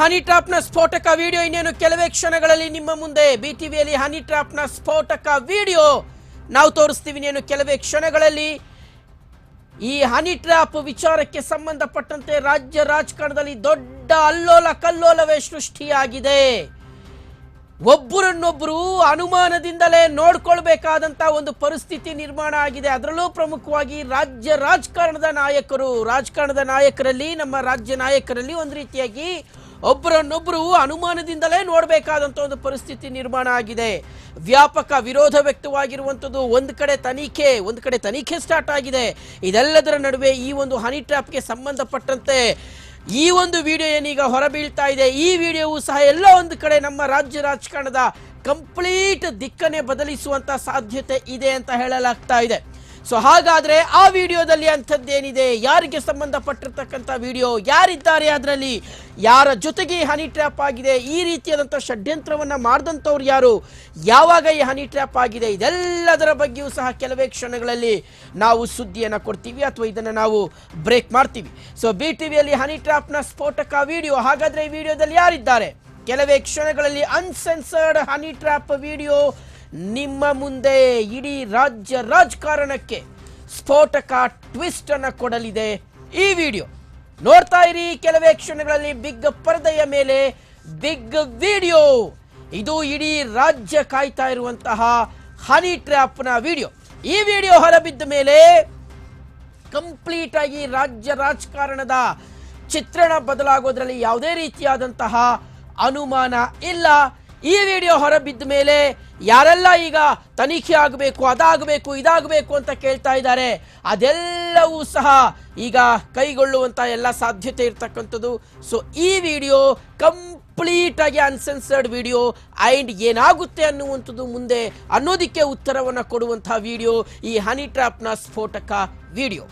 ಹನಿ ಟ್ರಾಪ್ನ ಸ್ಫೋಟಕ ವಿಡಿಯೋ ಇನ್ನೇನು ಕೆಲವೇ ಕ್ಷಣಗಳಲ್ಲಿ ನಿಮ್ಮ ಮುಂದೆ ಬಿ ಟಿವಿಯಲ್ಲಿ ಹನಿ ನ ಸ್ಫೋಟಕ ವಿಡಿಯೋ ನಾವು ತೋರಿಸ್ತೀವಿ ಇನ್ನೇನು ಕೆಲವೇ ಕ್ಷಣಗಳಲ್ಲಿ. ಈ ಹನಿ ಟ್ರಾಪ್ ವಿಚಾರಕ್ಕೆ ಸಂಬಂಧಪಟ್ಟಂತೆ ರಾಜ್ಯ ರಾಜಕಾರಣದಲ್ಲಿ ದೊಡ್ಡ ಅಲ್ಲೋಲ ಕಲ್ಲೋಲವೇ ಸೃಷ್ಟಿಯಾಗಿದೆ. ಒಬ್ಬರನ್ನೊಬ್ಬರು ಅನುಮಾನದಿಂದಲೇ ನೋಡ್ಕೊಳ್ಬೇಕಾದಂತ ಒಂದು ಪರಿಸ್ಥಿತಿ ನಿರ್ಮಾಣ ಆಗಿದೆ. ಅದರಲ್ಲೂ ಪ್ರಮುಖವಾಗಿ ರಾಜ್ಯ ರಾಜಕಾರಣದ ನಾಯಕರು, ರಾಜಕಾರಣದ ನಾಯಕರಲ್ಲಿ, ನಮ್ಮ ರಾಜ್ಯ ನಾಯಕರಲ್ಲಿ ಒಂದು ರೀತಿಯಾಗಿ ಒಬ್ಬರನ್ನೊಬ್ಬರು ಅನುಮಾನದಿಂದಲೇ ನೋಡಬೇಕಾದಂತ ಒಂದು ಪರಿಸ್ಥಿತಿ ನಿರ್ಮಾಣ ಆಗಿದೆ. ವ್ಯಾಪಕ ವಿರೋಧ ವ್ಯಕ್ತವಾಗಿರುವಂಥದ್ದು ಒಂದು ಕಡೆ ತನಿಖೆ, ಒಂದು ಕಡೆ ತನಿಖೆ ಸ್ಟಾರ್ಟ್ ಆಗಿದೆ. ಇದೆಲ್ಲದರ ನಡುವೆ ಈ ಒಂದು ಹನಿ ಟ್ರ್ಯಾಪ್ಗೆ ಸಂಬಂಧಪಟ್ಟಂತೆ ಈ ಒಂದು ವಿಡಿಯೋ ಏನೀಗ ಹೊರಬೀಳ್ತಾ ಇದೆ, ಈ ವಿಡಿಯೋವು ಸಹ ಎಲ್ಲ ಒಂದು ಕಡೆ ನಮ್ಮ ರಾಜ್ಯ ರಾಜಕಾರಣದ ಕಂಪ್ಲೀಟ್ ದಿಕ್ಕನ್ನೇ ಬದಲಿಸುವಂಥ ಸಾಧ್ಯತೆ ಇದೆ ಅಂತ ಹೇಳಲಾಗ್ತಾ ಇದೆ. ಸೊ ಹಾಗಾದ್ರೆ ಆ ವಿಡಿಯೋದಲ್ಲಿ ಅಂಥದ್ದೇನಿದೆ? ಯಾರಿಗೆ ಸಂಬಂಧಪಟ್ಟಿರ್ತಕ್ಕಂಥ ವಿಡಿಯೋ? ಯಾರಿದ್ದಾರೆ ಅದರಲ್ಲಿ? ಯಾರ ಜೊತೆಗೆ ಹನಿ ಟ್ರ್ಯಾಪ್ ಆಗಿದೆ? ಈ ರೀತಿಯಾದಂಥ ಷಡ್ಯಂತ್ರವನ್ನು ಮಾಡಿದಂಥವ್ರು ಯಾರು? ಯಾವಾಗ ಈ ಹನಿ ಟ್ರ್ಯಾಪ್ ಆಗಿದೆ? ಇದೆಲ್ಲದರ ಬಗ್ಗೆಯೂ ಸಹ ಕೆಲವೇ ಕ್ಷಣಗಳಲ್ಲಿ ನಾವು ಸುದ್ದಿಯನ್ನು ಕೊಡ್ತೀವಿ ಅಥವಾ ಇದನ್ನು ನಾವು ಬ್ರೇಕ್ ಮಾಡ್ತೀವಿ. ಸೊ ಬಿ ಟಿ ವಿಯಲ್ಲಿ ಹನಿ ಟ್ರ್ಯಾಪ್ನ ಸ್ಫೋಟಕ ವಿಡಿಯೋ. ಹಾಗಾದರೆ ಈ ವಿಡಿಯೋದಲ್ಲಿ ಯಾರಿದ್ದಾರೆ? ಕೆಲವೇ ಕ್ಷಣಗಳಲ್ಲಿ ಅನ್ಸೆನ್ಸರ್ಡ್ ಹನಿ ಟ್ರ್ಯಾಪ್ ವಿಡಿಯೋ ನಿಮ್ಮ ಮುಂದೆ ಇಡೀ ರಾಜ್ಯ ರಾಜಕಾರಣಕ್ಕೆ ಸ್ಫೋಟಕ ಟ್ವಿಸ್ಟ್ ಅನ್ನು ಕೊಡಲಿದೆ ಈ ವಿಡಿಯೋ. ನೋಡ್ತಾ ಇರಿ ಕೆಲವೇ ಕ್ಷಣಗಳಲ್ಲಿ ಬಿಗ್ ಪರದೆಯ ಮೇಲೆ ಬಿಗ್ ವಿಡಿಯೋ. ಇದು ಇಡೀ ರಾಜ್ಯ ಕಾಯ್ತಾ ಇರುವಂತಹ ಹನಿ ಟ್ರ್ಯಾಪ್ನ ವಿಡಿಯೋ. ಈ ವಿಡಿಯೋ ಹೊರಬಿದ್ದ ಮೇಲೆ ಕಂಪ್ಲೀಟ್ ಆಗಿ ರಾಜ್ಯ ರಾಜಕಾರಣದ ಚಿತ್ರಣ ಬದಲಾಗೋದ್ರಲ್ಲಿ ಯಾವುದೇ ರೀತಿಯಾದಂತಹ ಅನುಮಾನ ಇಲ್ಲ. ಈ ವಿಡಿಯೋ ಹೊರಬಿದ್ದ ಮೇಲೆ ಯಾರೆಲ್ಲ ಈಗ ತನಿಖೆ ಆಗಬೇಕು, ಅದಾಗಬೇಕು, ಇದಾಗಬೇಕು ಅಂತ ಕೇಳ್ತಾ ಇದ್ದಾರೆ, ಅದೆಲ್ಲವೂ ಸಹ ಈಗ ಕೈಗೊಳ್ಳುವಂತ ಎಲ್ಲ ಸಾಧ್ಯತೆ ಇರ್ತಕ್ಕಂಥದ್ದು. ಸೊ ಈ ವಿಡಿಯೋ ಕಂಪ್ಲೀಟ್ ಆಗಿ ಅನ್ಸೆನ್ಸರ್ಡ್ ವಿಡಿಯೋ ಆ್ಯಂಡ್ ಏನಾಗುತ್ತೆ ಅನ್ನುವಂಥದ್ದು ಮುಂದೆ ಅನ್ನೋದಕ್ಕೆ ಉತ್ತರವನ್ನು ಕೊಡುವಂತಹ ವಿಡಿಯೋ ಈ ಹನಿ ಟ್ರ್ಯಾಪ್ನ ಸ್ಫೋಟಕ ವಿಡಿಯೋ